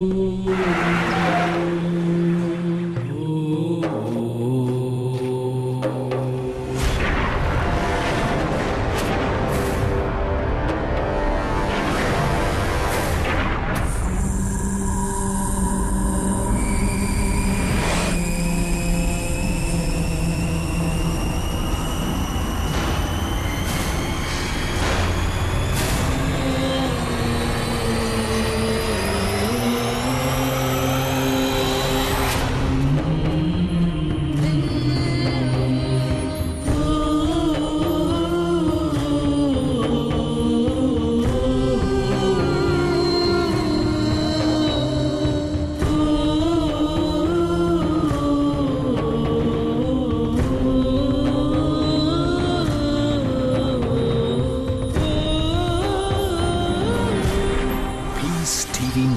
嗯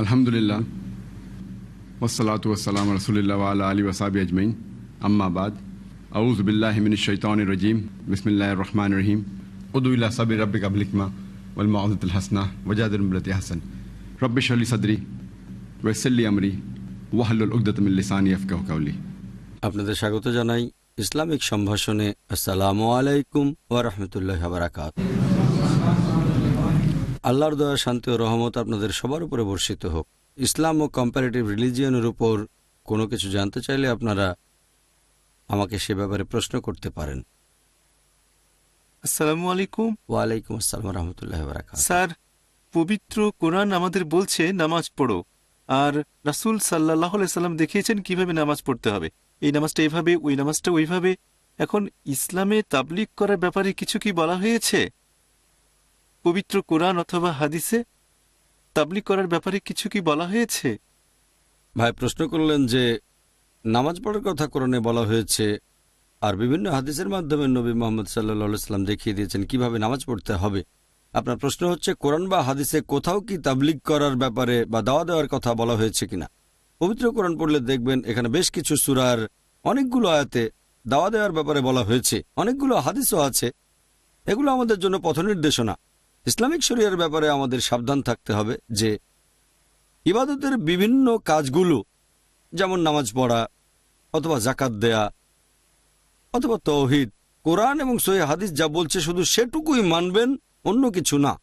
আলহামদুলিল্লাহ ওসলাত ওসালাম রসুলিল্লাহ আল্লাহ আলী ওসাবি আজমাইন আম্মাবাদ আউজ বিল্লাহমিন শৈতান রজিম বিসমিল্লাহ রহমান রহিম উদুল্লাহ সাবির রব্বিক আবলিকমা ওলমাউদ্দুল হাসনা ওজাদুলমরতি হাসান রব্বিশ আলী সদরি ওয়েসল্লি আমরি ওয়াহলুল উকদতমিল্লিসানি আফকাহ কাউলি আপনাদের স্বাগত জানাই ইসলামিক সম্ভাষণে আসসালামু আলাইকুম ওয়া রাহমাতুল্লাহি ওয়া বারাকাত আল্লাহর দয়া শান্তি ও রহমত আপনাদের সবার উপরে বর্ষিত হোক। ইসলাম ও কম্পারেটিভ রিলিজিয়নের উপর কোনো কিছু জানতে চাইলে আপনারা আমাকে সে ব্যাপারে প্রশ্ন করতে পারেন। আসসালামু আলাইকুম। ওয়ালাইকুম আসসালাম রহমতুল্লাহ বারাকাত স্যার পবিত্র কোরআন আমাদের বলছে নামাজ পড়ো। আর রাসূল সাল্লাহ সাল্লাম দেখিয়েছেন কীভাবে নামাজ পড়তে হবে। এই নামাজটা এইভাবে ওই নামাজটা ওইভাবে। এখন ইসলামে তাবলিক করার ব্যাপারে কিছু কি বলা হয়েছে? পবিত্র কোরআন অথবা হাদিসে তাবলিক করার ব্যাপারে কিছু কি বলা হয়েছে? ভাই, প্রশ্ন করলেন যে, নামাজ পড়ার কথা কোরআনে বলা হয়েছে, আর বিভিন্ন হাদিসের মাধ্যমে নবী মোহাম্মদ সাল্লা সাল্লাম দেখিয়ে দিয়েছেন কীভাবে নামাজ পড়তে হবে। আপনার প্রশ্ন হচ্ছে, কোরআন বা হাদিসে কোথাও কি তাবলিগ করার ব্যাপারে বা দাওয়া দেওয়ার কথা বলা হয়েছে কিনা? পবিত্র কোরআন পড়লে দেখবেন এখানে বেশ কিছু সুরার অনেকগুলো আয়াতে দাওয়া দেওয়ার ব্যাপারে বলা হয়েছে। অনেকগুলো হাদিসও আছে। এগুলো আমাদের জন্য পথ নির্দেশনা ইসলামিক শরিয়ার ব্যাপারে আমাদের সাবধান থাকতে হবে যে ইবাদতের বিভিন্ন কাজগুলো, যেমন নামাজ পড়া, অথবা জাকাত দেয়া, অথবা তৌহিদ, কোরআন এবং সহি হাদিস যা বলছে শুধু সেটুকুই মানবেন, অন্য কিছু না।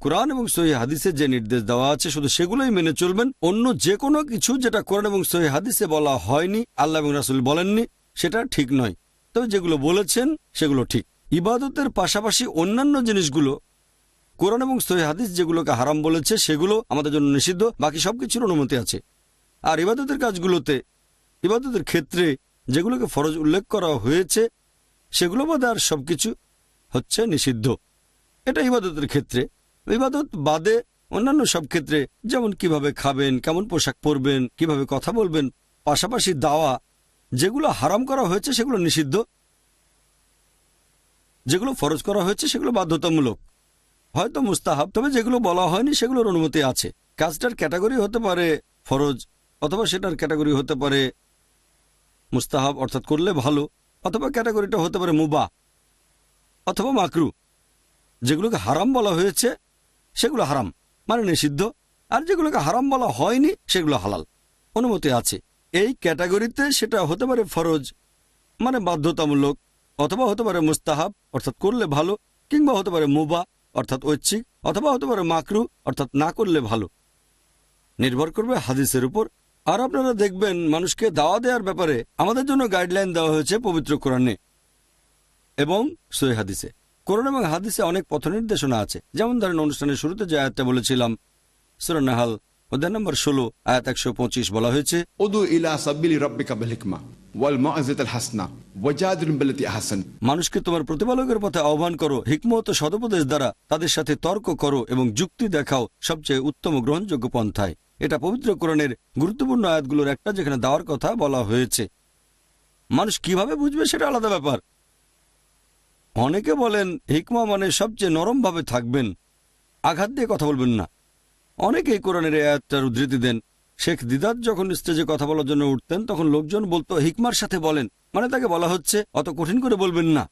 কোরআন এবং সহি হাদিসে যে নির্দেশ দেওয়া আছে শুধু সেগুলোই মেনে চলবেন, অন্য যে কোনো কিছু যেটা কোরআন এবং সহি হাদিসে বলা হয়নি, আল্লাহ এবং রাসুল বলেননি, সেটা ঠিক নয়। তবে যেগুলো বলেছেন, সেগুলো ঠিক। ইবাদতের পাশাপাশি অন্যান্য জিনিসগুলো, কোরআন এবং সহি হাদিস যেগুলোকে হারাম বলেছে, সেগুলো আমাদের জন্য নিষিদ্ধ, বাকি সবকিছুর অনুমতি আছে। আর ইবাদতের কাজগুলোতে, ইবাদতের ক্ষেত্রে যেগুলোকে ফরজ উল্লেখ করা হয়েছে, সেগুলো বাদে আর সবকিছু হচ্ছে নিষিদ্ধ। এটা ইবাদতের ক্ষেত্রে। ইবাদত বাদে অন্যান্য সব ক্ষেত্রে, যেমন কীভাবে খাবেন, কেমন পোশাক পরবেন, কীভাবে কথা বলবেন, পাশাপাশি দাওয়া, যেগুলো হারাম করা হয়েছে, সেগুলো নিষিদ্ধ। যেগুলো ফরজ করা হয়েছে, সেগুলো বাধ্যতামূলক। হয়তো মুস্তাহাব, তবে যেগুলো বলা হয়নি, সেগুলোর অনুমতি আছে। কাজটার ক্যাটাগরি হতে পারে ফরজ, অথবা সেটার ক্যাটাগরি হতে পারে মুস্তাহাব, অর্থাৎ করলে ভালো, অথবা ক্যাটাগরিটা হতে পারে মুবা, অথবা মাকরু। যেগুলোকে হারাম বলা হয়েছে, সেগুলো হারাম মানে নিষিদ্ধ। আর যেগুলোকে হারাম বলা হয়নি, সেগুলো হালাল। অনুমতি আছে। এই ক্যাটাগরিতে সেটা হতে পারে ফরজ মানে বাধ্যতামূলক। অথবা হতে পারে মুস্তাহাব, অর্থাৎ করলে ভালো, কিংবা হতে পারে মুবা, অর্থাৎ ঐচ্ছিক, অথবা হতে পারে মাকরু, অর্থাৎ না করলে ভালো। নির্ভর করবে হাদিসের উপর। আর আপনারা দেখবেন, মানুষকে দাওয়া দেওয়ার ব্যাপারে আমাদের জন্য গাইডলাইন দেওয়া হয়েছে পবিত্র কোরআনে এবং সই হাদিসে। কোরআন এবং হাদিসে অনেক পথ নির্দেশনা আছে। যেমন ধরেন অনুষ্ঠানের শুরুতে যে আয়াতটা বলেছিলাম সুরানাহাল অধ্যায় নম্বর ষোলো, আয়াত একশো পঁচিশ বলা হয়েছে হাসনা মানুষকে তোমার প্রতিপালকের পথে আহ্বান করো, হিকমত সদপদেশ দ্বারা তাদের সাথে তর্ক করো এবং যুক্তি দেখাও সবচেয়ে উত্তম গ্রহণযোগ্য পন্থায়। এটা পবিত্র কোরআনের গুরুত্বপূর্ণ আয়াতগুলোর একটা যেখানে দেওয়ার কথা বলা হয়েছে। মানুষ কীভাবে বুঝবে সেটা আলাদা ব্যাপার। অনেকে বলেন, হিকমা মানে সবচেয়ে নরমভাবে থাকবেন। আঘাত দিয়ে কথা বলবেন না। অনেকেই কোরআনের আয়াতটার উদ্ধৃতি দেন। শেখ দিদাত যখন স্টেজে কথা বলার জন্য উঠতেন, তখন লোকজন বলতো, হিকমার সাথে বলেন। মানে তাকে বলা হচ্ছে, অত কঠিন করে বলবেন না।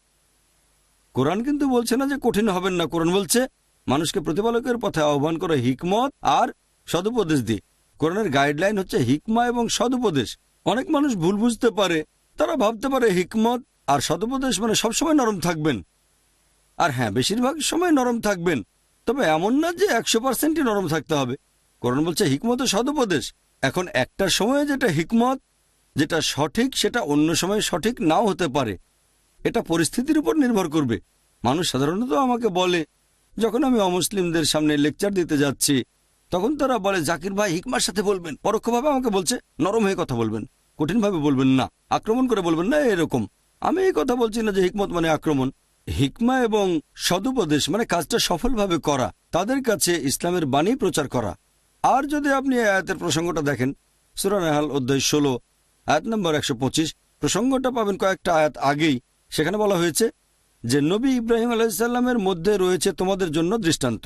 কোরআন কিন্তু বলছে না যে কঠিন হবেন না। কোরআন বলছে, মানুষকে প্রতিপালকের পথে আহ্বান করে হিকমত আর সদুপদেশ দি কোরআনের গাইডলাইন হচ্ছে হিকমা এবং সদুপদেশ। অনেক মানুষ ভুল বুঝতে পারে, তারা ভাবতে পারে হিকমত আর সদুপদেশ মানে সবসময় নরম থাকবেন। আর হ্যাঁ বেশিরভাগ সময় নরম থাকবেন, তবে এমন না যে একশো পার্সেন্টই নরম থাকতে হবে। কোরআন বলছে, হিকমত ও সদুপদেশ। এখন একটা সময়ে যেটা হিকমত, যেটা সঠিক, সেটা অন্য সময় সঠিক নাও হতে পারে। এটা পরিস্থিতির উপর নির্ভর করবে। মানুষ সাধারণত আমাকে বলে, যখন আমি অমুসলিমদের সামনে লেকচার দিতে যাচ্ছি, তখন তারা বলে, জাকির ভাই হিকমার সাথে বলবেন পরোক্ষভাবে আমাকে বলছে, নরম হয়ে কথা বলবেন, কঠিনভাবে বলবেন না, আক্রমণ করে বলবেন না, এরকম আমি এই কথা বলছি না যে হিকমত মানে আক্রমণ। হিকমা এবং সদুপদেশ মানে কাজটা সফলভাবে করা, তাদের কাছে ইসলামের বাণী প্রচার করা। আর যদি আপনি আয়াতের প্রসঙ্গটা দেখেন সুরানাহাল অধ্যায় ষোলো, আয়াত নম্বর একশো পঁচিশ, প্রসঙ্গটা পাবেন কয়েকটা আয়াত আগেই। সেখানে বলা হয়েছে যে, নবী ইব্রাহিম আলাইসাল্লামের মধ্যে রয়েছে তোমাদের জন্য দৃষ্টান্ত।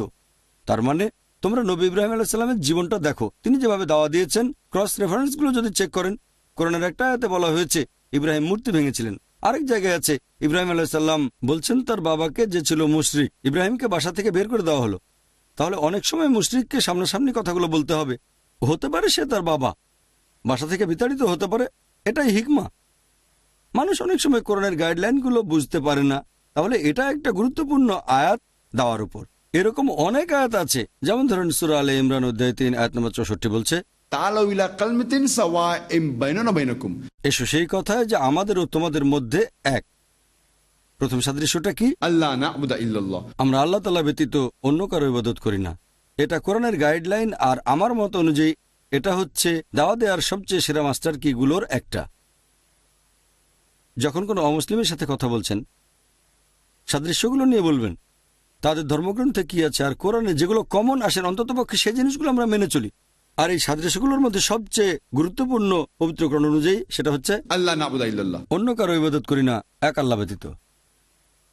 তার মানে তোমরা নবী ইব্রাহিম আলাইসাল্লামের জীবনটা দেখো। তিনি যেভাবে দাওয়া দিয়েছেন ক্রস রেফারেন্সগুলো যদি চেক করেন, কোরআনের একটা আয়াতে বলা হয়েছে, ইব্রাহিম মূর্তি ভেঙেছিলেন। আরেক জায়গায় আছে, ইব্রাহিম আলাইসাল্লাম বলছেন, তার বাবাকে যে ছিল মুশরিক, ইব্রাহিমকে বাসা থেকে বের করে দেওয়া হলো। তাহলে অনেক সময় মুশরিককে সামনাসামনি কথাগুলো বলতে হবে। হতে পারে সে তার বাবা। বাসা থেকে বিতাড়িত হতে পারে এটাই হিকমা। মানুষ অনেক সময় কোরআনের গাইডলাইনগুলো বুঝতে পারে না। তাহলে এটা একটা গুরুত্বপূর্ণ আয়াত দেওয়ার উপর। এরকম অনেক আয়াত আছে। যেমন ধরেন সুর আলে ইমরান অধ্যায় তিন আয়াত নম্বর চৌষট্টি বলছে এসো সেই কথায় যে আমাদের ও তোমাদের মধ্যে এক। প্রথম সাদৃশ্যটা কি? আল্লাহ আমরা আল্লাহ তালা ব্যতীত অন্য কারও ইবাদত করি না। এটা কোরআনের গাইডলাইন আর আমার মত অনুযায়ী এটা হচ্ছে দাওয়া দেওয়ার সবচেয়ে সেরা মাস্টার কিগুলোর একটা। যখন কোনো অমুসলিমের সাথে কথা বলছেন সাদৃশ্যগুলো নিয়ে বলবেন তাদের ধর্মগ্রন্থে কি আছে আর কোরআনে যেগুলো কমন আসেন অন্ততপক্ষে সেই জিনিসগুলো আমরা মেনে চলি। আর এই সাদৃশ্যগুলোর মধ্যে সবচেয়ে গুরুত্বপূর্ণ পবিত্রকরণ অনুযায়ী সেটা হচ্ছে আল্লাহ অন্য কারও ইবাদত করি না এক আল্লাহ ব্যতীত।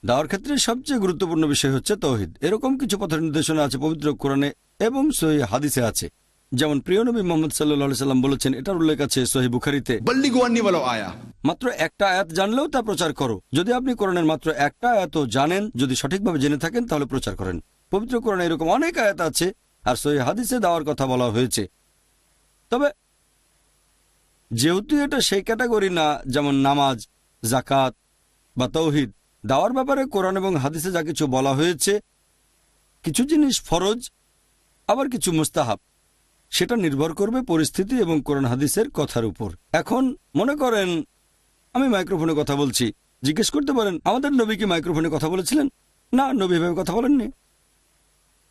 দাওয়ার ক্ষেত্রে সবচেয়ে গুরুত্বপূর্ণ বিষয় হচ্ছে তৌহিদ। এরকম কিছু পথের নির্দেশনা আছে পবিত্র কোরআনে এবং সহি হাদিসে আছে। যেমন প্রিয় নবী মোহাম্মদ সাল্লাহ সাল্লাম বলেছেন এটার উল্লেখ আছে সহি বুখারিতে। আয়া। মাত্র একটা আয়াত জানলেও তা প্রচার করো। যদি আপনি কোরআনের মাত্র একটা আয়াত জানেন যদি সঠিকভাবে জেনে থাকেন তাহলে প্রচার করেন। পবিত্র কোরআনে এরকম অনেক আয়াত আছে আর সহি হাদিসে দেওয়ার কথা বলা হয়েছে। তবে যেহেতু এটা সেই ক্যাটাগরি না যেমন নামাজ জাকাত বা তৌহিদ দাওয়ার ব্যাপারে কোরআন এবং হাদিসে যা কিছু বলা হয়েছে, কিছু জিনিস ফরজ, আবার কিছু মুস্তাহাব। সেটা নির্ভর করবে পরিস্থিতি এবং কোরআন হাদিসের কথার উপর। এখন মনে করেন, আমি মাইক্রোফোনে কথা বলছি, জিজ্ঞেস করতে পারেন, আমাদের নবী কি মাইক্রোফোনে কথা বলেছিলেন? না, নবী এভাবে কথা বলেননি।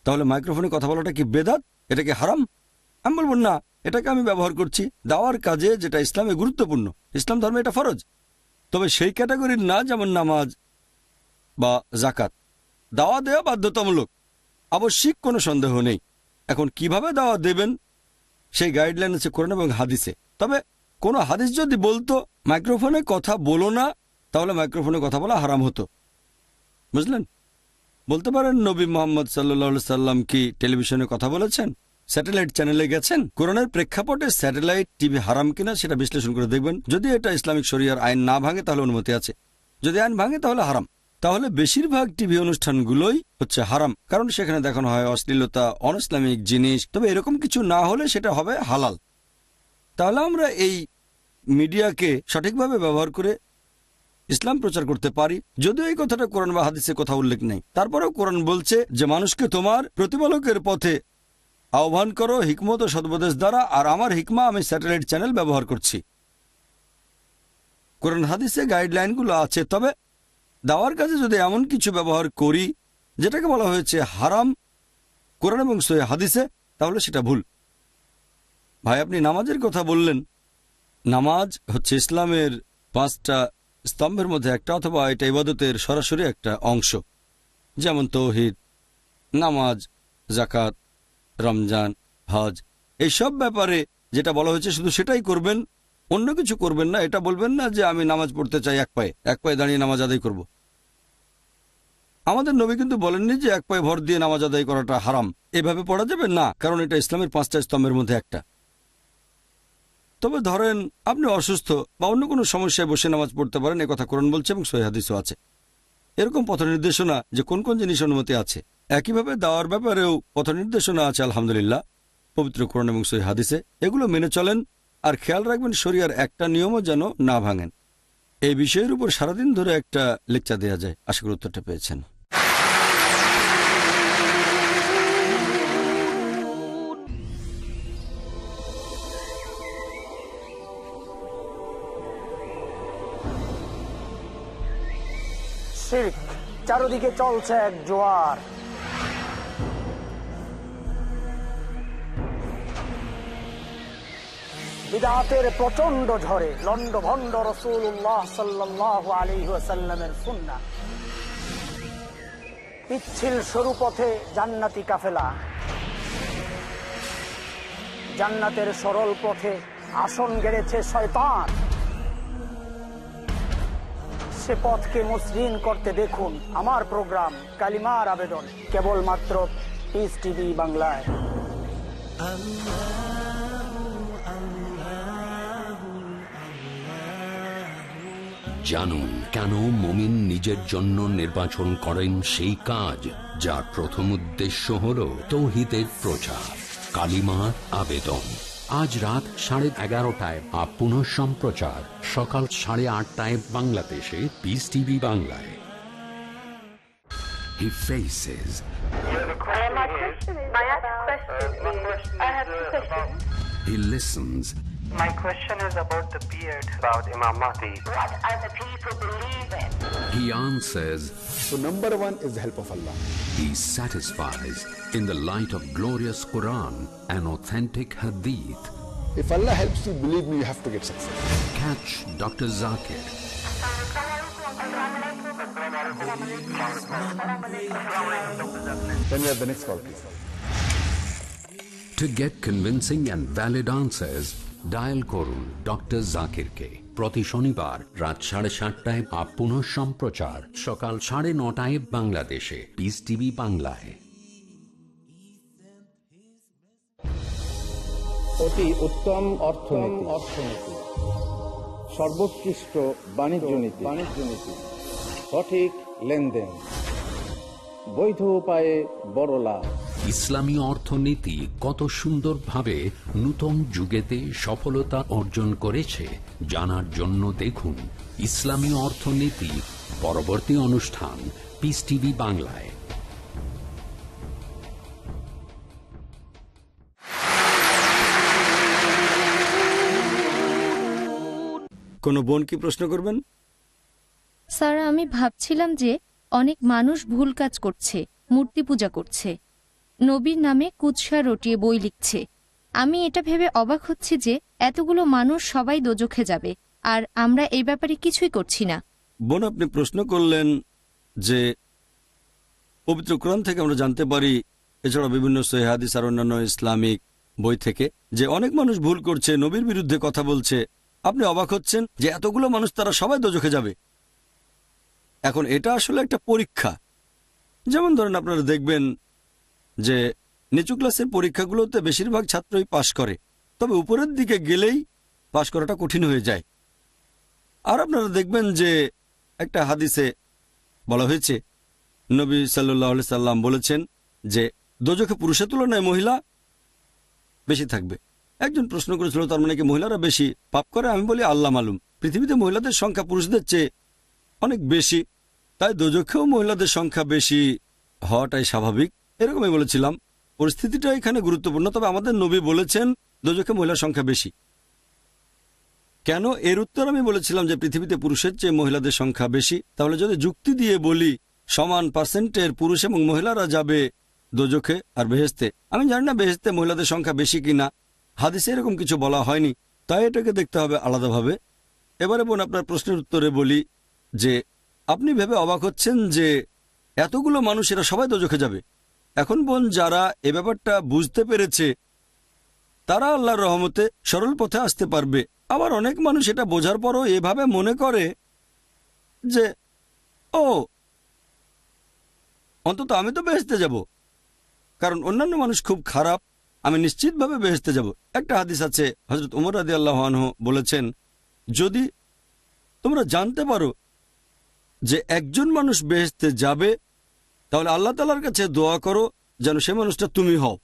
তাহলে মাইক্রোফোনে কথা বলাটা কি বেদাত? এটা কি হারাম? আমি বলব, না, এটাকে আমি ব্যবহার করছি দাওয়ার কাজে যেটা ইসলামে গুরুত্বপূর্ণ। ইসলাম ধর্মে এটা ফরজ। তবে সেই ক্যাটাগরির না, যেমন নামাজ বা জাকাত দাওয়া দেওয়া বাধ্যতামূলক। আবশ্যিক কোনো সন্দেহ নেই। এখন কীভাবে দাওয়া দেবেন? সেই গাইডলাইন আছে কোরআন এবং হাদিসে। তবে কোনো হাদিস যদি বলতো, মাইক্রোফোনে কথা বলো না, তাহলে মাইক্রোফোনে কথা বলা হারাম হতো। বুঝলেন? বলতে পারেন, নবী মোহাম্মদ সাল্লা সাল্লাম কি টেলিভিশনে কথা বলেছেন? স্যাটেলাইট চ্যানেলে গেছেন? কোরআনের প্রেক্ষাপটে স্যাটেলাইট টিভি হারাম কিনা সেটা বিশ্লেষণ করে দেখবেন। যদি এটা ইসলামিক শরিয়ার আইন না ভাঙে, তাহলে অনুমতি আছে। যদি আইন ভাঙে, তাহলে হারাম। তাহলে বেশিরভাগ টিভি অনুষ্ঠানগুলোই হচ্ছে হারাম। কারণ সেখানে দেখানো হয় অশ্লীলতা, অনইসলামিক জিনিস। তবে এরকম কিছু না হলে সেটা হবে হালাল। তাহলে আমরা এই মিডিয়াকে সঠিকভাবে ব্যবহার করে ইসলাম প্রচার করতে পারি। যদিও এই কথাটা কোরআন বা হাদিসে কথা উল্লেখ নেই। তারপরেও কোরআন বলছে যে, মানুষকে তোমার প্রতিপালকের পথে আহ্বান করো, হিকমত ও সদবদেশ দ্বারা। আর আমার হিকমা আমি স্যাটেলাইট চ্যানেল ব্যবহার করছি। কোরআন হাদিসে গাইডলাইনগুলো আছে। তবে দাওয়ার কাজে যদি এমন কিছু ব্যবহার করি, যেটাকে বলা হয়েছে হারাম, কোরআন এবং সহি হাদিসে, তাহলে সেটা ভুল। ভাই, আপনি নামাজের কথা বললেন। নামাজ হচ্ছে ইসলামের পাঁচটা স্তম্ভের মধ্যে একটা অথবা এটা ইবাদতের সরাসরি একটা অংশ। যেমন তৌহিদ, নামাজ জাকাত রমজান, হজ। এইসব ব্যাপারে যেটা বলা হয়েছে শুধু সেটাই করবেন অন্য কিছু করবেন না, এটা বলবেন না যে আমি নামাজ পড়তে চাই এক পায়ে এক পায়ে দাঁড়িয়ে নামাজ আদায় করব। আমাদের নবী কিন্তু বলেননি যে এক পায়ে ভর দিয়ে নামাজ আদায় করাটা হারাম। এভাবে পড়া যাবে? না, কারণ এটা ইসলামের পাঁচটা স্তম্ভের মধ্যে একটা। তবে ধরেন, আপনি অসুস্থ বা অন্য কোনো সমস্যায় বসে নামাজ পড়তে পারেন, এ কথা কোরআন বলছে এবং সহিহাদিসও আছে। এরকম পথ নির্দেশনা যে কোন কোন জিনিস অনুমতি আছে, একইভাবে দেওয়ার ব্যাপারেও পথ নির্দেশনা আছে, আলহামদুলিল্লাহ, পবিত্র কোরআন এবং সহি হাদিসে। এগুলো মেনে চলেন আর খেয়াল রাখবেন শরিয়ার একটা নিয়মও যেন না ভাঙেন। এই বিষয়ের উপর সারাদিন ধরে একটা লেকচার দেওয়া যায়। আশা করি উত্তরটা পেয়েছেন। চারদিকে চলছে এক জোয়ার। বিদাতের প্রচণ্ড ঝড়ে লন্ড ভন্ড রসুল্লাহ সাল্লাহ আলিহাসাল্লামের সুন্না পিচ্ছিল সরু পথে জান্নাতি কাফেলা। জান্নাতের সরল পথে আসন গেড়েছে শয়তান। সে পথকে মসৃণ করতে দেখুন আমার প্রোগ্রাম, কালিমার আবেদন, কেবলমাত্র পিস টিভি বাংলায়। জানুন কেন মমিন নিজের জন্য নির্বাচন করেন সেই কাজ যার প্রথম উদ্দেশ্য হল তৌহিদের প্রচার। কালিমার আবেদন। আজ রাত সাড়ে এগারোটায় পুনঃ সম্প্রচার। সকাল সাড়ে আটটায় বাংলাদেশে পিস টিভি বাংলায়। He faces, he listens, My question is about the beard, about Imam Mahdi. What are the people believe in? he answers, So number one is the help of Allah. he satisfies in the light of glorious Quran and authentic Hadith. If Allah helps you, believe me, you have to get success. Catch Dr. Zakir Then we have the next call, please. To get convincing and valid answers, dial করুন doctor জাকিরকে প্রতি শনিবার রাত সাড়ে সাতটায় up পুনঃ সম্প্রচার সকাল সাড়ে নটায় বাংলাদেশে। পিস টিভি বাংলায়। অতি উত্তম অর্থনীতি। অর্থনীতি সর্বোৎকৃষ্ট বাণিজ্য নীতি বাণিজ্য নীতি। সঠিক লেনদেন। বৈধ উপায়ে বড় লাভ। ইসলামী অর্থনীতি কত সুন্দরভাবে নূতন যুগেতে সফলতা অর্জন করেছে জানার জন্য দেখুন ইসলামী অর্থনীতি পরবর্তী অনুষ্ঠান পিস টিভি বাংলায়। কোনো বোন কি প্রশ্ন করবেন? স্যার আমি ভাবছিলাম যে অনেক মানুষ ভুল কাজ করছে মূর্তি পূজা করছে। নবীর নামে কুৎসা রটিয়ে বই লিখছে। আমি এটা ভেবে অবাক হচ্ছি যে এতগুলো মানুষ সবাই দোজখে যাবে, আর আমরা এই ব্যাপারে কিছুই করছি না। বোন, আপনি প্রশ্ন করলেন যে পবিত্র কোরআন থেকে আমরা জানতে পারি এছাড়া বিভিন্ন সহিহাদিস আর অন্যান্য ইসলামিক বই থেকে, যে অনেক মানুষ ভুল করছে, নবীর বিরুদ্ধে কথা বলছে। আপনি অবাক হচ্ছেন যে এতগুলো মানুষ তারা সবাই দোজখে যাবে। এখন এটা আসলে একটা পরীক্ষা। যেমন ধরেন আপনারা দেখবেন যে নিচু ক্লাসের পরীক্ষাগুলোতে বেশিরভাগ ছাত্রই পাশ করে, তবে উপরের দিকে গেলেই পাশ করাটা কঠিন হয়ে যায়। আর আপনারা দেখবেন যে একটা হাদিসে বলা হয়েছে, নবী সাল্লাহ সাল্লাম বলেছেন যে, দোজখে পুরুষের তুলনায় মহিলা বেশি থাকবে। একজন প্রশ্ন করেছিল, তার মানে কি মহিলারা বেশি পাপ করে? আমি বলি, আল্লাহ মালুম। পৃথিবীতে মহিলাদের সংখ্যা পুরুষদের চেয়ে অনেক বেশি, তাই দোজখেও মহিলাদের সংখ্যা বেশি হওয়াটাই স্বাভাবিক। এরকমই বলেছিলাম, পরিস্থিতিটা এখানে গুরুত্বপূর্ণ, তবে আমাদের নবী বলেছেন দোজখে মহিলার সংখ্যা বেশি। কেন? এর উত্তর আমি বলেছিলাম যে পৃথিবীতে পুরুষের চেয়ে মহিলাদের সংখ্যা বেশি। তাহলে যদি যুক্তি দিয়ে বলি, সমান পার্সেন্টের পুরুষ এবং মহিলারা যাবে দোজখে আর বেহেস্তে। আমি জানি না বেহেস্তে মহিলাদের সংখ্যা বেশি কিনা। হাদিসে এরকম কিছু বলা হয়নি, তাই এটাকে দেখতে হবে আলাদাভাবে। এবারে বোন, আপনার প্রশ্নের উত্তরে বলি যে, আপনি ভেবে অবাক হচ্ছেন যে, এতগুলো মানুষ, এরা সবাই দোজখে যাবে। এখন বোন, যারা এ ব্যাপারটা বুঝতে পেরেছে, তারা আল্লাহর রহমতে সরল পথে আসতে পারবে। আবার অনেক মানুষ এটা বোঝার পরও এভাবে মনে করে যে, ও, অন্তত আমি তো বেহেস্তে যাব। কারণ অন্যান্য মানুষ খুব খারাপ, আমি নিশ্চিতভাবে বেহেস্তে যাব। একটা হাদিস আছে হজরত উমর আদি আল্লাহ বলেছেন, যদি তোমরা জানতে পারো যে একজন মানুষ বেহেস্তে যাবে তাহলে আল্লাহ তালার কাছে দোয়া করো যেন সে মানুষটা তুমি হও।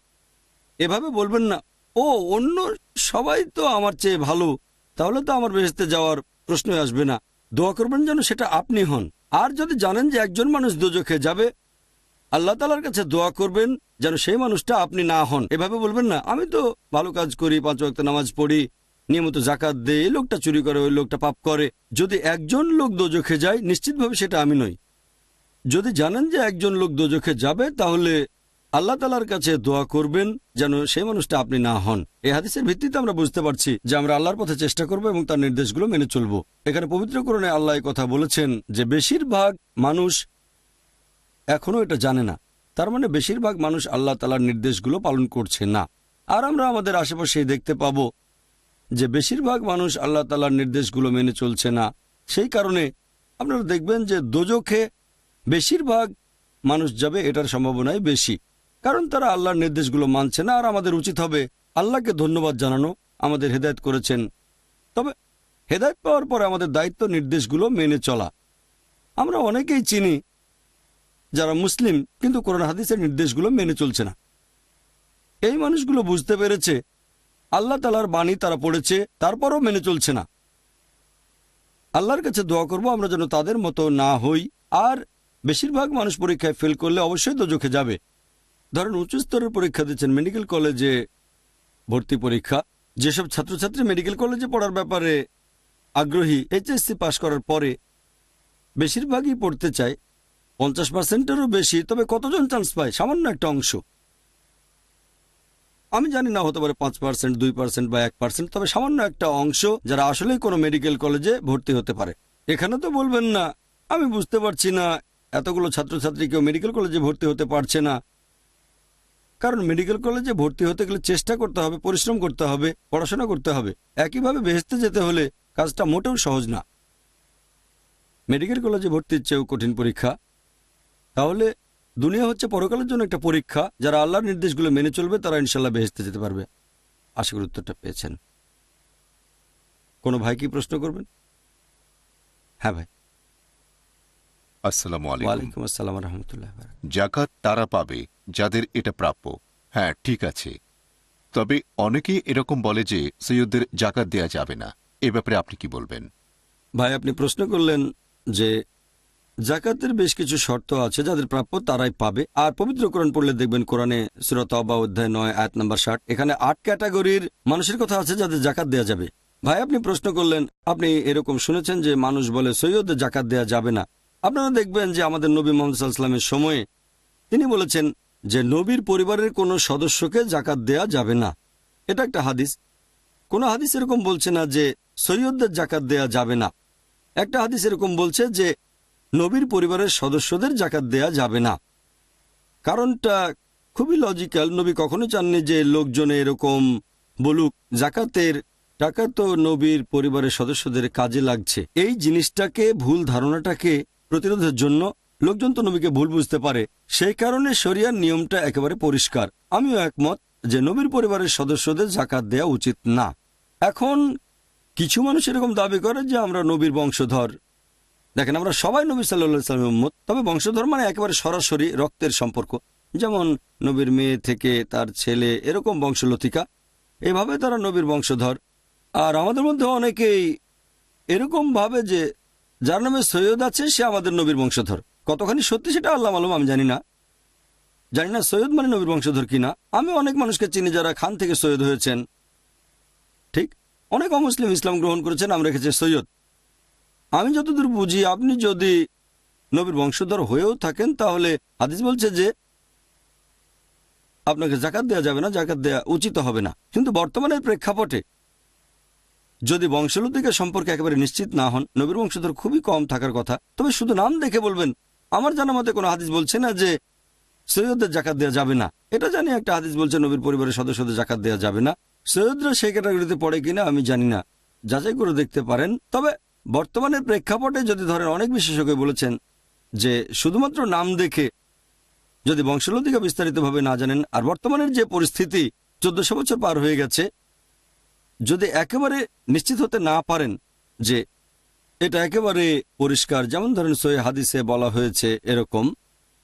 এভাবে বলবেন না। ও, অন্য সবাই তো আমার চেয়ে ভালো, তাহলে তো আমার বেহেস্তে যাওয়ার প্রশ্নই আসবে না। দোয়া করবেন যেন সেটা আপনি হন। আর যদি জানেন যে একজন মানুষ দোজখে যাবে, আল্লাহ তালার কাছে দোয়া করবেন যেন সেই মানুষটা আপনি না হন। এভাবে বলবেন না, আমি তো ভালো কাজ করি, পাঁচ ওয়াক্ত নামাজ পড়ি, নিয়মিত জাকাত দেয় এই লোকটা চুরি করে, ওই লোকটা পাপ করে। যদি একজন লোক দোজখে যায়, নিশ্চিতভাবে সেটা আমি নই। যদি জানেন যে একজন লোক দোজখে যাবে, তাহলে আল্লাহ তালার কাছে দোয়া করবেন যেন সেই মানুষটা আপনি না হন। এই হাদিসের ভিত্তিতে আমরা বুঝতে পারছি যে আমরা আল্লাহর পথে চেষ্টা করব এবং তার নির্দেশগুলো মেনে চলব। এখানে পবিত্রকরণে আল্লাহ কথা বলেছেন যে বেশিরভাগ মানুষ এখনও এটা জানে না। তার মানে বেশিরভাগ মানুষ আল্লাহ তালার নির্দেশগুলো পালন করছে না। আর আমরা আমাদের আশেপাশে দেখতে পাব যে বেশিরভাগ মানুষ আল্লাহ তালার নির্দেশগুলো মেনে চলছে না। সেই কারণে আপনারা দেখবেন যে দোজখে বেশিরভাগ মানুষ যাবে এটার সম্ভাবনাই বেশি। কারণ তারা আল্লাহর নির্দেশগুলো মানছে না, আর আমাদের উচিত হবে আল্লাহকে ধন্যবাদ জানানো, আমাদের হেদায়ত করেছেন। তবে হেদায়ত পাওয়ার পরে আমাদের দায়িত্ব নির্দেশগুলো মেনে চলা। আমরা অনেকেই চিনি যারা মুসলিম, কিন্তু কোরআন হাদিসের নির্দেশগুলো মেনে চলছে না। এই মানুষগুলো বুঝতে পেরেছে, আল্লাহ তালার বাণী তারা পড়েছে, তারপরও মেনে চলছে না। আল্লাহর কাছে দোয়া করব, আমরা যেন তাদের মতো না হই, আর বেশিরভাগ মানুষ পরীক্ষায় ফেল করলে অবশ্যই দোজখে যাবে। ধরেন, উচ্চ স্তরের পরীক্ষা দিচ্ছেন মেডিকেল কলেজে ভর্তি পরীক্ষা। যেসব ছাত্রছাত্রী মেডিকেল কলেজে পড়ার ব্যাপারে আগ্রহী এইচএসসি পাশ করার পরে বেশিরভাগই পড়তে চায়। পঞ্চাশ পার্সেন্টেরও বেশি, তবে কতজন চান্স পায়? সামান্য একটা অংশ। আমি জানি না, হতে পারে পাঁচ পার্সেন্ট দুই পার্সেন্ট বা এক পার্সেন্ট তবে সামান্য একটা অংশ যারা আসলেই কোনো মেডিকেল কলেজে ভর্তি হতে পারে। এখানে তো বলবেন না, আমি বুঝতে পারছি না এতগুলো ছাত্রছাত্রী কেউ মেডিকেল কলেজে ভর্তি হতে পারছে না। কারণ মেডিকেল কলেজে ভর্তি হতে গেলে চেষ্টা করতে হবে, পরিশ্রম করতে হবে, পড়াশোনা করতে হবে। একইভাবে বেহেস্তে যেতে হলে কাজটা মোটেও সহজ না। মেডিকেল কলেজে ভর্তির চেয়েও কঠিন পরীক্ষা। তাহলে দুনিয়া হচ্ছে পরকালের জন্য একটা পরীক্ষা। যারা আল্লাহর নির্দেশগুলো মেনে চলবে, তারা ইনশাল্লাহ বেহেস্তে যেতে পারবে। আশা করি উত্তরটা পেয়েছেন। কোনো ভাই কি প্রশ্ন করবেন? হ্যাঁ ভাই। আসসালামু আলাইকুম। আসসালাম রহমতুল্লাহ জাকাত তারা পাবে যাদের এটা প্রাপ্য। হ্যাঁ ঠিক আছে। তবে অনেকেই এরকম বলে যে সৈয়দদের জাকাত দেয়া যাবে না। এ ব্যাপারে আপনি কি বলবেন? ভাই আপনি প্রশ্ন করলেন যে জাকাতের বেশ কিছু শর্ত আছে যাদের প্রাপ্য তারাই পাবে। আর পবিত্র কোরআন পড়লে দেখবেন কোরআনে সুরত অবা অধ্যায় নয় আয়াত নাম্বার ষাট এখানে আট ক্যাটাগরির মানুষের কথা আছে যাদের জাকাত দেয়া যাবে। ভাই আপনি প্রশ্ন করলেন আপনি এরকম শুনেছেন যে মানুষ বলে সৈয়দদের জাকাত দেয়া যাবে না। আপনারা দেখবেন যে আমাদের নবী মোহাম্মদ সাল্লামের সময়ে তিনি বলেছেন যে নবীর পরিবারের কোনো সদস্যকে জাকাত দেয়া যাবে না। এটা একটা হাদিস। কোনো হাদিস এরকম বলছে না যে সৈয়দদের জাকাত দেয়া যাবে না। একটা হাদিস এরকম বলছে যে নবীর পরিবারের সদস্যদের জাকাত দেয়া যাবে না। কারণটা খুবই লজিক্যাল। নবী কখনো চাননি যে লোকজনে এরকম বলুক, জাকাতের টাকা তো নবীর পরিবারের সদস্যদের কাজে লাগছে। এই জিনিসটাকে, ভুল ধারণাটাকে প্রতিরোধের জন্য লোকজন তো নবীকে ভুল বুঝতে পারে। সেই কারণে শরিয়ার নিয়মটা একেবারে পরিষ্কার। আমিও একমত যে নবীর পরিবারের সদস্যদের জাকাত দেয়া উচিত না। এখন কিছু মানুষ এরকম দাবি করে যে আমরা নবীর বংশধর। দেখেন, আমরা সবাই নবী সাল্লা তবে বংশধর মানে একেবারে সরাসরি রক্তের সম্পর্ক। যেমন নবীর মেয়ে থেকে তার ছেলে, এরকম বংশলতিকা। এভাবে তারা নবীর বংশধর। আর আমাদের মধ্যে অনেকেই এরকমভাবে যে যার নামে সৈয়দ আছে, সে আমাদের নবীর বংশধর। কতখানি সত্যি সেটা আল্লাহ আলম আমি জানি না। জানি না সৈয়দ মানে নবীর বংশধর কিনা। আমি অনেক মানুষকে চিনি যারা খান থেকে সৈয়দ হয়েছেন। ঠিক? অনেক অমুসলিম ইসলাম গ্রহণ করেছেন, আমরা রেখেছি সৈয়দ। আমি যতদূর বুঝি, আপনি যদি নবীর বংশধর হয়েও থাকেন, তাহলে হাদিস বলছে যে আপনাকে জাকাত দেওয়া যাবে না, জাকাত দেওয়া উচিত হবে না। কিন্তু বর্তমানের প্রেক্ষাপটে যদি বংশলতিকা সম্পর্কে একেবারে নিশ্চিত না হন, নবীর বংশধর খুবই কম থাকার কথা, তবে শুধু নাম দেখে বলবেন। আমার জানা মতে কোনো হাদিস বলছে না যে সৈয়দদের জাকাত দেওয়া যাবে না। এটা জানি একটা হাদিস বলছে নবীর পরিবারের সদস্যদের জাকাত দেওয়া যাবে না। সৈয়দরা সেই ক্যাটাগরিতে পড়ে কিনা আমি জানি না। যাচাই করে দেখতে পারেন। তবে বর্তমানের প্রেক্ষাপটে যদি ধরেন অনেক বিশেষজ্ঞ বলেছেন যে শুধুমাত্র নাম দেখে যদি বংশলতিকা বিস্তারিতভাবে না জানেন, আর বর্তমানের যে পরিস্থিতি চোদ্দশো বছর পার হয়ে গেছে যদি একেবারে নিশ্চিত হতে না পারেন যে এটা একেবারে পরিষ্কার, যেমন ধরেন সই হাদিসে বলা হয়েছে এরকম,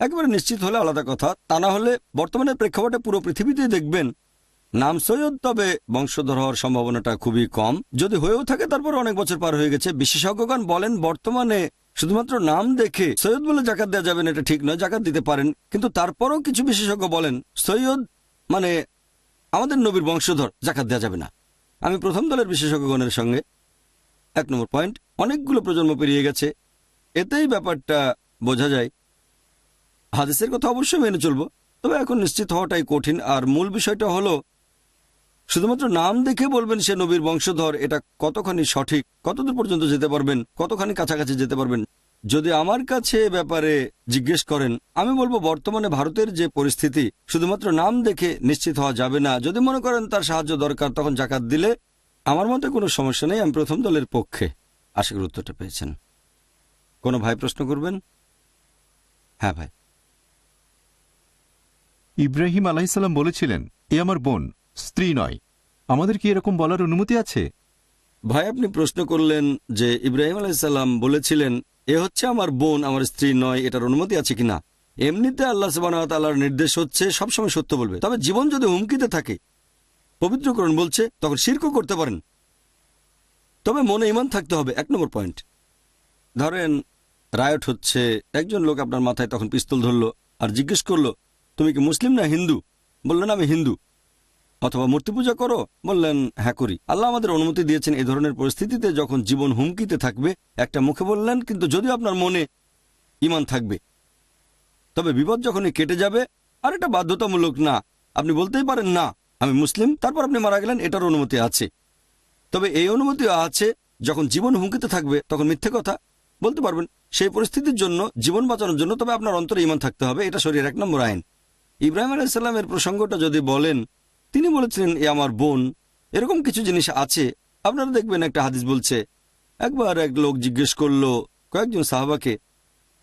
একেবারে নিশ্চিত হলে আলাদা কথা। তা না হলে বর্তমানে প্রেক্ষাপটে পুরো পৃথিবীতেই দেখবেন, নাম সৈয়দ, তবে বংশধর হওয়ার সম্ভাবনাটা খুবই কম। যদি হয়েও থাকে, তারপর অনেক বছর পার হয়ে গেছে। বিশেষজ্ঞগণ বলেন, বর্তমানে শুধুমাত্র নাম দেখে সৈয়দ বলে জাকাত দেওয়া যাবে না, এটা ঠিক নয়, জাকাত দিতে পারেন। কিন্তু তারপরও কিছু বিশেষজ্ঞ বলেন, সৈয়দ মানে আমাদের নবীর বংশধর, জাকাত দেওয়া যাবে না। আমি প্রথম দলের বিশেষজ্ঞগণের সঙ্গে। এক নম্বর পয়েন্ট, অনেকগুলো প্রজন্ম পেরিয়ে গেছে। এতেই ব্যাপারটা বোঝা যায়। হাদিসের কথা অবশ্যই মেনে চলবো, তবে এখন নিশ্চিত হওয়াটাই কঠিন। আর মূল বিষয়টা হলো, শুধুমাত্র নাম দেখে বলবেন সে নবীর বংশধর, এটা কতখানি সঠিক, কতদূর পর্যন্ত যেতে পারবেন, কতখানি কাছাকাছি যেতে পারবেন যদি আমার কাছে ব্যাপারে জিজ্ঞেস করেন আমি বলব বর্তমানে ভারতের যে পরিস্থিতি শুধুমাত্র নাম দেখে নিশ্চিত হওয়া যাবে না। যদি মনে করেন তার সাহায্য দরকার তখন জাকাত দিলে আমার মতে কোনো সমস্যা নেই আমি প্রথম দলের পক্ষে। আশা করি উত্তরটা পেয়েছেন। কোনো ভাই প্রশ্ন করবেন? হ্যাঁ ভাই। ইব্রাহিম আলাহিসাল্লাম বলেছিলেন এ আমার বোন স্ত্রী নয়। আমাদের কি এরকম বলার অনুমতি আছে? ভাই আপনি প্রশ্ন করলেন যে ইব্রাহিম আলাইসাল্লাম বলেছিলেন এ হচ্ছে আমার বোন, আমার স্ত্রী নয়, এটার অনুমতি আছে কিনা? এমনিতে আল্লাহ সুবাহর নির্দেশ হচ্ছে সবসময় সত্য বলবে। তবে জীবন যদি হুমকিতে থাকে পবিত্রকরণ বলছে, তখন শিরকও করতে পারেন। তবে মনে ইমান থাকতে হবে, এক নম্বর পয়েন্ট। ধরেন, রায়ট হচ্ছে, একজন লোক আপনার মাথায় তখন পিস্তল ধরলো আর জিজ্ঞেস করল, তুমি কি মুসলিম না হিন্দু? বললেন, আমি হিন্দু। অথবা মূর্তি পূজা করো, বললেন হ্যাঁ করি। আল্লাহ আমাদের অনুমতি দিয়েছেন এই ধরনের পরিস্থিতিতে যখন জীবন হুমকিতে থাকবে, একটা মুখে বললেন, কিন্তু যদিও আপনার মনে ইমান থাকবে, তবে বিপদ যখনই কেটে যাবে, আর এটা বাধ্যতামূলক না, আপনি বলতেই পারেন, না, আমি মুসলিম, তারপর আপনি মারা গেলেন, এটার অনুমতি আছে। তবে এই অনুমতি আছে, যখন জীবন হুমকিতে থাকবে, তখন মিথ্যে কথা। বলতে পারবেন, সেই পরিস্থিতির জন্য, জীবন বাঁচানোর জন্য তবে আপনার অন্তরে ইমান থাকতে হবে, এটা শরীর এক নম্বর আইন। ইব্রাহিম আলাইসাল্লামের প্রসঙ্গটা যদি বলেন তিনি বলেছিলেন, এ আমার বোন, এরকম কিছু জিনিস আছে। আপনারা দেখবেন একটা হাদিস বলছে, একবার এক লোক জিজ্ঞেস করল কয়েকজন সাহাবাকে,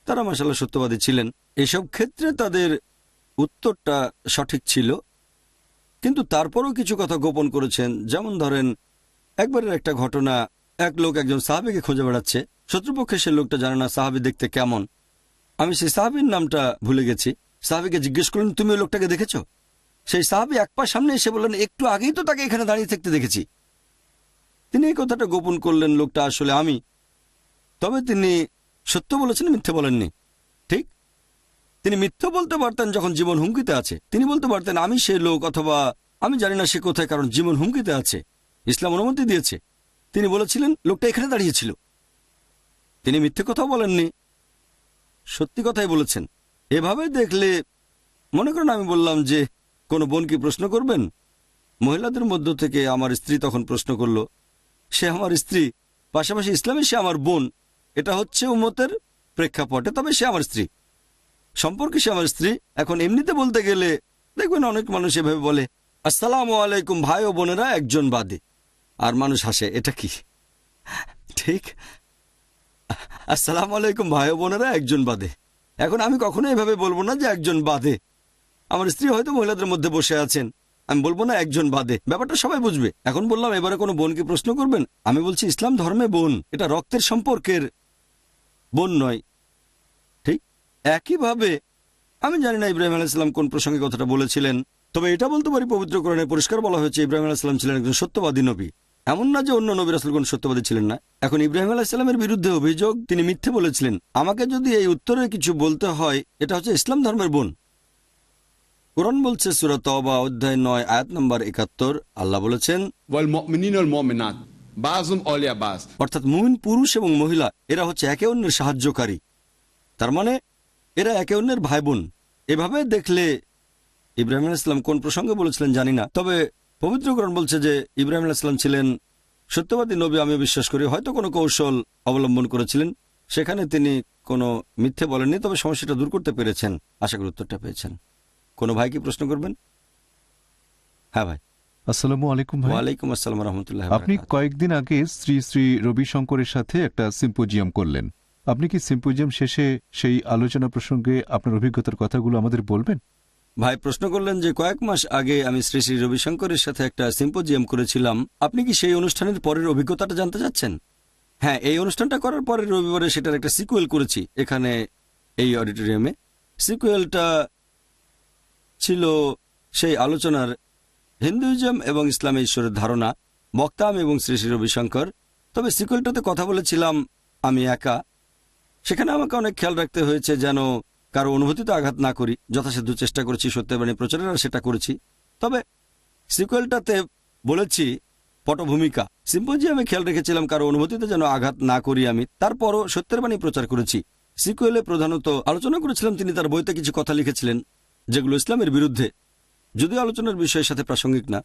তারা মাসাল্লাহ সত্যবাদী ছিলেন। এসব ক্ষেত্রে তাদের উত্তরটা সঠিক ছিল, কিন্তু তারপরও কিছু কথা গোপন করেছেন। যেমন ধরেন, একবারের একটা ঘটনা, এক লোক একজন সাহাবিকে খুঁজে বেড়াচ্ছে। শত্রুপক্ষে সে লোকটা জানে না, সাহাবি দেখতে কেমন। আমি সেই সাহাবির নামটা ভুলে গেছি। সাহাবিকে জিজ্ঞেস করলেন, তুমি ওই লোকটাকে দেখেছ? সেই সাহাবি এক পা সামনে এসে বললেন, একটু আগেই তো তাকে এখানে দাঁড়িয়ে থাকতে দেখেছি। তিনি এই কথাটা গোপন করলেন, লোকটা আসলে আমি। তবে তিনি সত্য বলেছেন, মিথ্যে বলেননি। ঠিক? তিনি মিথ্যে বলতে পারতেন যখন জীবন হুমকিতে আছে। তিনি বলতে পারতেন, আমি সে লোক অথবা আমি জানি না সে কোথায়, কারণ জীবন হুমকিতে আছে। ইসলাম অনুমতি দিয়েছে। তিনি বলেছিলেন, লোকটা এখানে দাঁড়িয়েছিল। তিনি মিথ্যে কথাও বলেননি। সত্যি কথাই বলেছেন। এভাবে দেখলে, মনে করেন আমি বললাম যে কোনো বোন কি প্রশ্ন করবেন? মহিলাদের মধ্য থেকে আমার স্ত্রী তখন প্রশ্ন করল, সে আমার স্ত্রী, পাশাপাশি ইসলামে সে আমার বোন, এটা হচ্ছে উমতের প্রেক্ষাপটে তবে সে আমার স্ত্রী। সম্পর্কে সে আমার স্ত্রী, এখন এমনিতে বলতে গেলে দেখবেন অনেক মানুষ এভাবে বলে, আসসালাম আলাইকুম ভাই ও বোনেরা, একজন বাদে। আর মানুষ হাসে, এটা কি? ঠিক। আসসালাম আলাইকুম ভাই ও বোনেরা, একজন বাদে। এখন আমি কখনো এভাবে বলব না যে একজন বাদে। আমার স্ত্রী হয়তো মহিলাদের মধ্যে বসে আছেন। আমি বলব না একজন বাদে। ব্যাপারটা সবাই বুঝবে। এখন বললাম, এবারে কোনো বোনকে প্রশ্ন করবেন? আমি বলছি, ইসলাম ধর্মে বোন, এটা রক্তের সম্পর্কের বোন নয়। ঠিক একইভাবে, আমি জানি না ইব্রাহিম আলাইসাল্লাম কোন প্রসঙ্গে কথাটা বলেছিলেন, তবে এটা বলতে পারি পবিত্র কোরআনে পরিষ্কার বলা হয়েছে, ইব্রাহিম আলাইসাল্লাম ছিলেন একজন সত্যবাদী নবী। এমন না যে অন্য নবীর আসল কোন সত্যবাদী ছিলেন না। এখন ইব্রাহিম আলাইসাল্লামের বিরুদ্ধে অভিযোগ তিনি মিথ্যে বলেছিলেন। আমাকে যদি এই উত্তরে কিছু বলতে হয়, এটা হচ্ছে ইসলাম ধর্মের বোন। কোরআন বলছে সুরা অধ্যায় নয় আয়াত নম্বর একাত্তর। আল্লাহ বলেছেন অর্থাৎ মুমিন পুরুষ এবং মহিলা এরা হচ্ছে একে অন্যের সাহায্যকারী। তার মানে এরা একে অন্যের ভাই বোন এভাবে দেখলে ইব্রাহিম ইসলাম কোন প্রসঙ্গে বলেছিলেন জানি না। তবে পবিত্রকরণ বলছে যে ইব্রাহিম ইসলাম ছিলেন সত্যবাদী নবী আমি বিশ্বাস করি হয়তো কোনো কৌশল অবলম্বন করেছিলেন। সেখানে তিনি কোনো মিথ্যে বলেননি তবে সমস্যাটা দূর করতে পেরেছেন। আশা করি উত্তরটা পেয়েছেন। কোনো ভাই কি প্রশ্ন করবেন? হ্যাঁ ভাই। আসসালামু আলাইকুম ভাই। ওয়ালাইকুম আসসালাম রহমতুল্লাহ আপনি কয়েকদিন আগে শ্রী শ্রী রবিশঙ্করের সাথে একটা সিম্পোজিয়াম করলেন। আপনি কি সিম্পোজিয়াম শেষে সেই আলোচনা প্রসঙ্গে আপনার অভিজ্ঞতার কথাগুলো আমাদের বলবেন? ভাই প্রশ্ন করলেন যে কয়েক মাস আগে আমি শ্রী শ্রী রবিশঙ্করের সাথে একটা সিম্পোজিয়াম করেছিলাম। আপনি কি সেই অনুষ্ঠানের পরের অভিজ্ঞতাটা জানতে চাচ্ছেন? হ্যাঁ এই অনুষ্ঠানটা করার পরের রবিবারে সেটার একটা সিকুয়েল করেছি এখানে এই অডিটোরিয়ামে। সিকুয়েলটা ছিল সেই আলোচনার হিন্দুইজম এবং ইসলামে ঈশ্বরের ধারণা বক্তা আমি এবং শ্রী শ্রী রবিশঙ্কর। তবে সিকুয়েলটাতে কথা বলেছিলাম, আমি একা। সেখানে আমাকে অনেক খেয়াল রাখতে হয়েছে যেন কারও অনুভূতিতে আঘাত না করি। যথাসাধ্য চেষ্টা করেছি, সত্যবাণী প্রচারের আর সেটা করেছি। তবে সিকুয়েলটাতে বলেছি, পটভূমিকা। সিম্পোজিয়ামে খেয়াল রেখেছিলাম কারও অনুভূতিতে যেন আঘাত না করি আমি। তারপরও সত্যের বাণী প্রচার করেছি। সিকুয়েলে প্রধানত আলোচনা করেছিলাম, তিনি তার বইতে কিছু কথা লিখেছিলেন। যেগুলো ইসলামের বিরুদ্ধে। যদিও আলোচনার বিষয়ের সাথে প্রাসঙ্গিক না,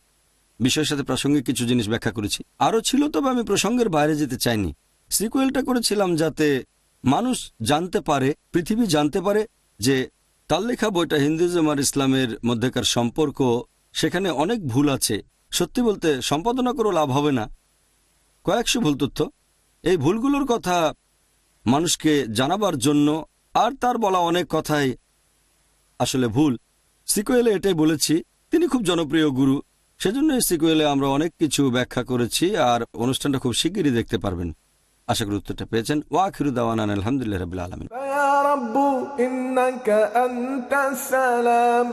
বিষয়ের সাথে প্রাসঙ্গিক কিছু জিনিস ব্যাখ্যা করেছি। আরও ছিল, তবে আমি প্রসঙ্গের বাইরে যেতে চাইনি। সিকুয়েলটা করেছিলাম যাতে মানুষ জানতে পারে, পৃথিবী জানতে পারে যে তার লেখা বইটা হিন্দুইজম আর ইসলামের মধ্যেকার সম্পর্ক, সেখানে অনেক ভুল আছে। সত্যি বলতে সম্পাদনা করেও লাভ হবে না। কয়েকশো ভুল তথ্য। এই ভুলগুলোর কথা মানুষকে জানাবার জন্য আর তার বলা অনেক কথাই আসলে ভুল সিকুয়েলে এটাই বলেছি তিনি খুব জনপ্রিয় গুরু সেজন্য এই সিকুয়েলে আমরা অনেক কিছু ব্যাখ্যা করেছি আর অনুষ্ঠানটা খুব শিগগিরই দেখতে পারবেন আশা করি উত্তরটা পেয়েছেন ওয়াখিরু দাওয়ান আলহামদুলিল্লাহ রবিল আলমিন يا رب إنك أنت السلام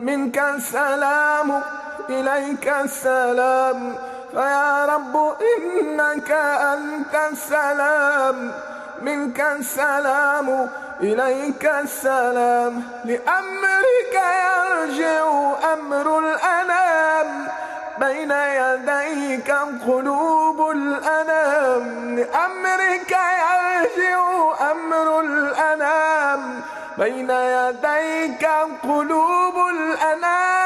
منك السلام إليك السلام فيا رب إنك أنت السلام منك السلام إليك السلام. لأمرك يرجع أمر الأنام. بين يديك قلوب الأنام. لأمرك يرجع أمر الأنام. بين يديك قلوب الأنام.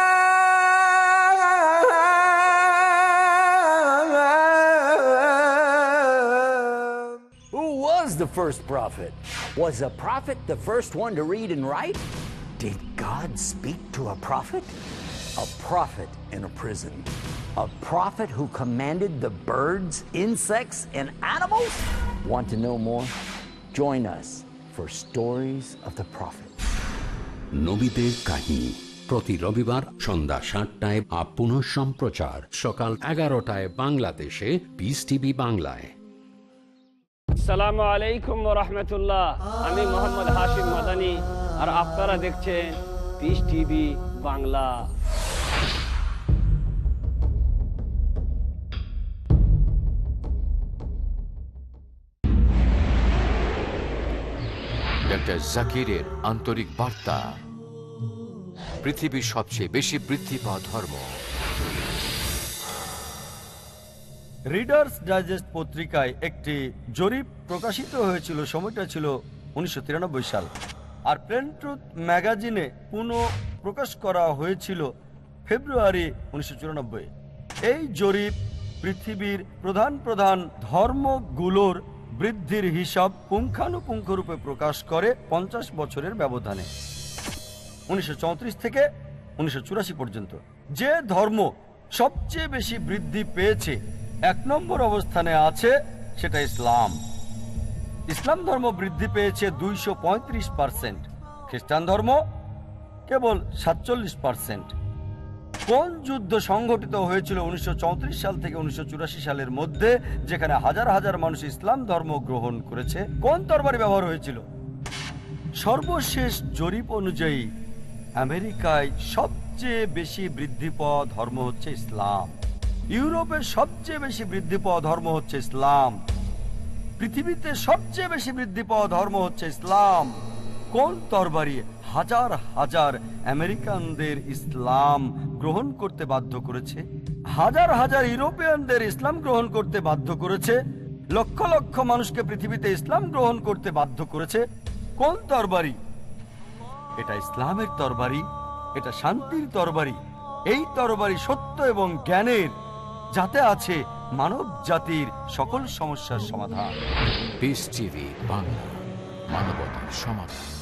first prophet? Was a prophet the first one to read and write? Did God speak to a prophet? A prophet in a prison. A prophet who commanded the birds, insects, and animals? Want to know more? Join us for Stories of the Prophet. নবীদের কাহিনী প্রতি রবিবার সন্ধ্যা সাতটায় up পুনঃ সম্প্রচার সকাল এগারোটায় বাংলাদেশে পিস টিভি বাংলায় সালামু আলাইকুম রহমতুল্লাহ। আমি মোহাম্মদ হাশিম মাদানি, আর আপনারা দেখছেন পিস টিভি বাংলা। ডক্টর জাকিরের আন্তরিক বার্তা। পৃথিবীর সবচেয়ে বেশি বৃদ্ধি পাওয়া ধর্ম। রিডার্স ডাইজেস্ট পত্রিকায় একটি জরিপ প্রকাশিত হয়েছিল, সময়টা ছিল উনিশশো তিরানব্বই সাল। আর প্লেন ট্রুথ ম্যাগাজিনে পুনঃ প্রকাশ করা হয়েছিল ফেব্রুয়ারি উনিশশো চুরানব্বই। এই জরিপ পৃথিবীর প্রধান প্রধান ধর্মগুলোর বৃদ্ধির হিসাব পুঙ্খানুপুঙ্খরূপে প্রকাশ করে পঞ্চাশ বছরের ব্যবধানে। উনিশশো চৌত্রিশ থেকে উনিশশো চুরাশি পর্যন্ত। যে ধর্ম সবচেয়ে বেশি বৃদ্ধি পেয়েছে এক নম্বর অবস্থানে আছে সেটা ইসলাম। ইসলাম ধর্ম বৃদ্ধি পেয়েছে দুইশো পঁয়ত্রিশ পার্সেন্ট। খ্রিস্টান ধর্ম কেবল সাতচল্লিশ পার্সেন্ট। কোন যুদ্ধ সংঘটিত হয়েছিল উনিশশো চৌত্রিশ সাল থেকে উনিশশো চুরাশি সালের মধ্যে, যেখানে হাজার হাজার মানুষ ইসলাম ধর্ম গ্রহণ করেছে? কোন তরবারি ব্যবহার হয়েছিল? সর্বশেষ জরিপ অনুযায়ী আমেরিকায় সবচেয়ে বেশি বৃদ্ধি পাওয়া ধর্ম হচ্ছে ইসলাম। ইউরোপের সবচেয়ে বেশি বৃদ্ধি পাওয়া ধর্ম হচ্ছে ইসলাম। পৃথিবীতে সবচেয়ে বেশি বৃদ্ধি পাওয়া ধর্ম হচ্ছে ইসলাম। কোন তরবারি হাজার হাজার আমেরিকানদের ইসলাম গ্রহণ করতে বাধ্য করেছে? হাজার হাজার ইউরোপিয়ানদের ইসলাম গ্রহণ করতে বাধ্য করেছে? লক্ষ লক্ষ মানুষকে পৃথিবীতে ইসলাম গ্রহণ করতে বাধ্য করেছে? কোন তরবারি? এটা ইসলামের তরবারি, এটা শান্তির তরবারি। এই তরবারি সত্য এবং জ্ঞানের যাতে আছে মানব জাতির সকল সমস্যার সমাধান। বাংলা মানবতার সমাধান।